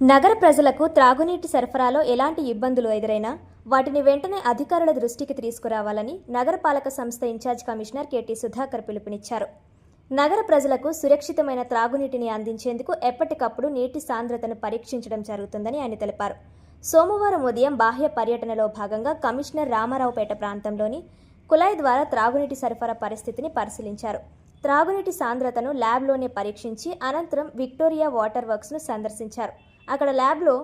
నగర ప్రజలకు త్రాగునీటి సరఫరాలో ఎలాంటి ఇబ్బందులు ఎదురైనా వాటిని వెంటనే అధికారుల దృష్టికి తీసుకురావాలని నగరపాలక సంస్థ ఇన్ఛార్జ్ కమిషనర్ కెటి సుధాకర్ పిలుపునిచ్చారు. నగర ప్రజలకు సురక్షితమైన త్రాగునీటిని అందించేందుకు ఎప్పటికప్పుడు నీటి సాంద్రతను పరీక్షించడం జరుగుతుందని ఆయన తెలిపారు. సోమవారం ఉదయం బాహ్య పర్యటనలో భాగంగా కమిషనర్ రామారావుపేట ప్రాంతంలోని కుళాయి ద్వారా త్రాగునీటి సరఫరా పరిస్థితిని పరిశీలించారు. త్రాగునీటి సాంద్రతను ల్యాబ్లోనే పరీక్షించి అనంతరం విక్టోరియా వాటర్ వర్క్స్ను సందర్శించారు. అక్కడ ల్యాబ్లో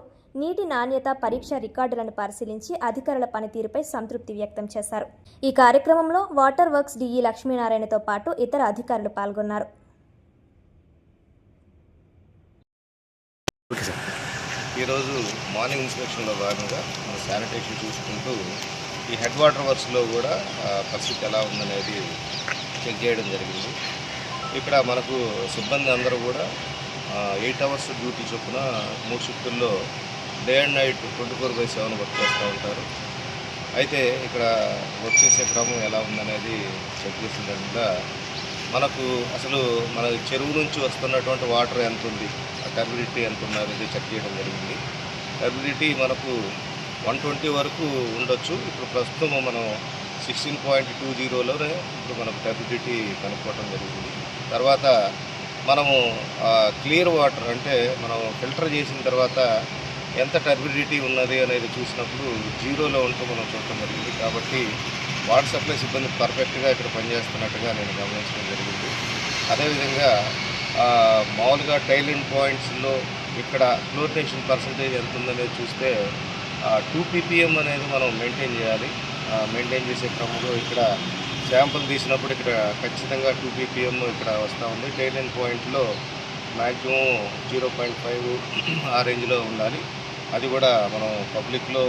నీటి నాణ్యత పరీక్ష రికార్డులను పరిశీలించి అధికారుల పనితీరుపై సంతృప్తి వ్యక్తం చేశారు. ఈ కార్యక్రమంలో వాటర్ వర్క్స్ డిఈ లక్ష్మీనారాయణతో పాటు ఇతర అధికారులు పాల్గొన్నారు. ఈరోజు మార్నింగ్ ఇన్స్పెక్షన్లో భాగంగా మన శానిటేషన్ చూసుకుంటూ ఈ హెడ్ వాటర్ వర్క్స్లో కూడా పరిస్థితి ఎలా ఉందనేది చెక్ చేయడం జరిగింది. ఇక్కడ మనకు సిబ్బంది అందరూ కూడా ఎయిట్ అవర్స్ డ్యూటీ చొప్పున మూడు షిఫ్టుల్లో day and night twenty four by seven work చేస్తూ ఉంటారు. అయితే ఇక్కడ వర్క్ చేసే క్రమం ఎలా ఉందనేది చెక్ చేసిన మనకు అసలు మన చెరువు నుంచి వస్తున్నటువంటి వాటర్ ఎంత ఉంది ఆ టెబిలిటీ ఎంత ఉన్నది చెక్ చేయడం జరిగింది. టర్బిడిటీ మనకు వన్ ట్వంటీ వరకు ఉండొచ్చు. ఇప్పుడు ప్రస్తుతం మనం సిక్స్టీన్ పాయింట్ టూ జీరోలోనే ఇప్పుడు మనకు టర్బిడిటీ కనుక్కోవడం జరిగింది. తర్వాత మనము క్లియర్ వాటర్ అంటే మనం ఫిల్టర్ చేసిన తర్వాత ఎంత టర్బిడిటీ ఉన్నది అనేది చూసినప్పుడు జీరోలో ఉంటూ మనం చూడటం జరిగింది. కాబట్టి వాటర్ సప్లై సిబ్బంది పర్ఫెక్ట్గా ఇక్కడ పనిచేస్తున్నట్టుగా నేను గమనించడం జరిగింది. అదేవిధంగా మామూలుగా టైలింగ్ పాయింట్స్లో ఇక్కడ క్లోరినేషన్ పర్సంటేజ్ ఎంత ఉందనేది చూస్తే టూ పీపీఎం అనేది మనం మెయింటైన్ చేయాలి. మెయింటైన్ చేసే క్రమంలో ఇక్కడ శాంపుల్ తీసినప్పుడు ఇక్కడ ఖచ్చితంగా టూ పీపీఎం ఇక్కడ వస్తూ ఉంది. టైలింగ్ పాయింట్లో మ్యాక్సిమం జీరో పాయింట్ ఫైవ్ ఆ రేంజ్లో ఉండాలి. అది కూడా మనం పబ్లిక్లో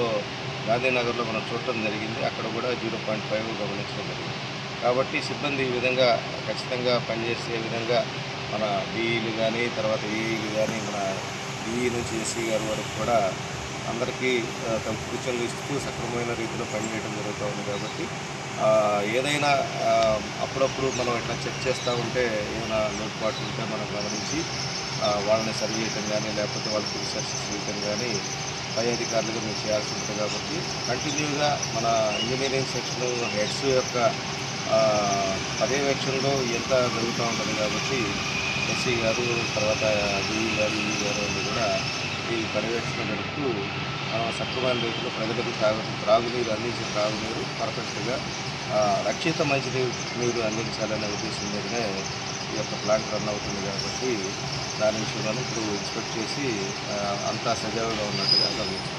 గాంధీనగర్లో మనం చూడటం జరిగింది. అక్కడ కూడా జీరో పాయింట్ ఫైవ్ గమనించడం జరిగింది. కాబట్టి సిబ్బంది ఈ విధంగా ఖచ్చితంగా పనిచేసే విధంగా మన డిఈలు కానీ తర్వాత ఏఈలు కానీ మన డిఈ నుంచి ఎస్సీ గారి వరకు కూడా అందరికీ తమ సూచనలు ఇస్తూ సక్రమమైన రీతిలో పనిచేయడం జరుగుతూ ఉంది కాబట్టి ఏదైనా అప్పుడప్పుడు మనం ఇట్లా చెక్ చేస్తూ ఉంటే ఏమైనా లోటుపాట్లు ఉంటే మనం గమనించి వాళ్ళని సరి చేయటం కానీ లేకపోతే వాళ్ళకి రీసెర్చ్ చేయటం కానీ పై అధికారులుగా మేము చేయాల్సి ఉంటుంది కాబట్టి కంటిన్యూగా మన ఇంజనీరింగ్ సెక్షన్ హెడ్స్ యొక్క పర్యవేక్షణలో ఎంత జరుగుతూ ఉంటుంది కాబట్టి ఎస్సీ గారు తర్వాత డిఈ గారు ఈ గారు వాళ్ళు కూడా ఈ పర్యవేక్షణ జరుపుతూ మనం సక్రమైన రీతిలో ప్రజలకు తాగు త్రాగునీరు అందించే త్రాగునీరు పర్ఫెక్ట్గా రక్షిత మంచినీరు నీరు అందించాలనే ఉద్దేశం మీదనే ఈ యొక్క ప్లాంట్ రన్ అవుతుంది కాబట్టి దాని విషయంలో ఇప్పుడు ఇన్స్పెక్ట్ చేసి అంతా సజావుగా ఉన్నట్టుగా గమనించారు